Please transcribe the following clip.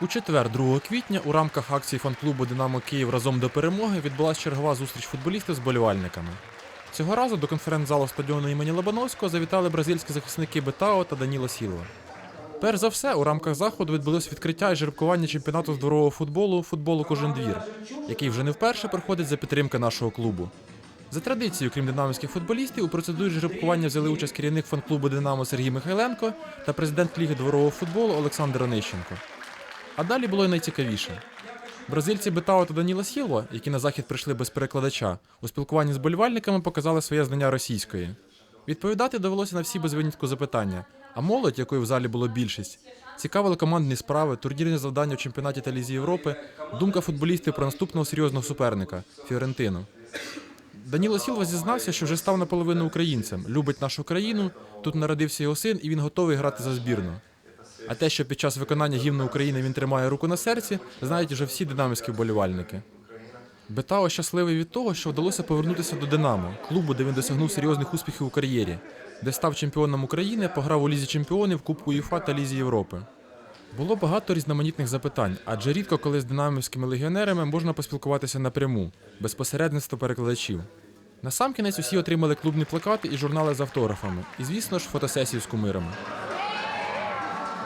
У четвер, 2 квітня, у рамках акції фан-клубу Динамо Київ разом до перемоги відбулася чергова зустріч футболістів з болівальниками. Цього разу до конференц-залу стадіону імені Лобановського завітали бразильські захисники Бетао та Даніло Сілва. Перш за все, у рамках заходу відбулось відкриття і жеребкування чемпіонату з дворового футболу футболу Кожен двір, який вже не вперше проходить за підтримки нашого клубу. За традицією, крім динамівських футболістів, у процедурі жеребкування взяли участь керівник фан-клубу Динамо Сергій Михайленко та президент Ліги дворового футболу Олександр Онищенко. А далі було й найцікавіше. Бразильці Бетао та Даніла Сілва, які на захід прийшли без перекладача, у спілкуванні з болівальниками показали своє знання російської. Відповідати довелося на всі без винятку запитання. А молодь, якої в залі було більшість, цікавили командні справи, турнірні завдання у чемпіонаті та Лізі Європи, думка футболістів про наступного серйозного суперника Фіорентину. Даніло Сілва зізнався, що вже став наполовину українцем, любить нашу країну, тут народився його син, і він готовий грати за збірну. А те, що під час виконання гімну України він тримає руку на серці, знають вже всі динамівські вболівальники. Бетао щасливий від того, що вдалося повернутися до Динамо, клубу, де він досягнув серйозних успіхів у кар'єрі, де став чемпіоном України, пограв у Лізі Чемпіонів, Кубку УЄФА та Лізі Європи. Було багато різноманітних запитань, адже рідко коли з динамівськими легіонерами можна поспілкуватися напряму, без посередництва перекладачів. Насамкінець усі отримали клубні плакати і журнали з автографами, і, звісно ж, фотосесію з кумирами.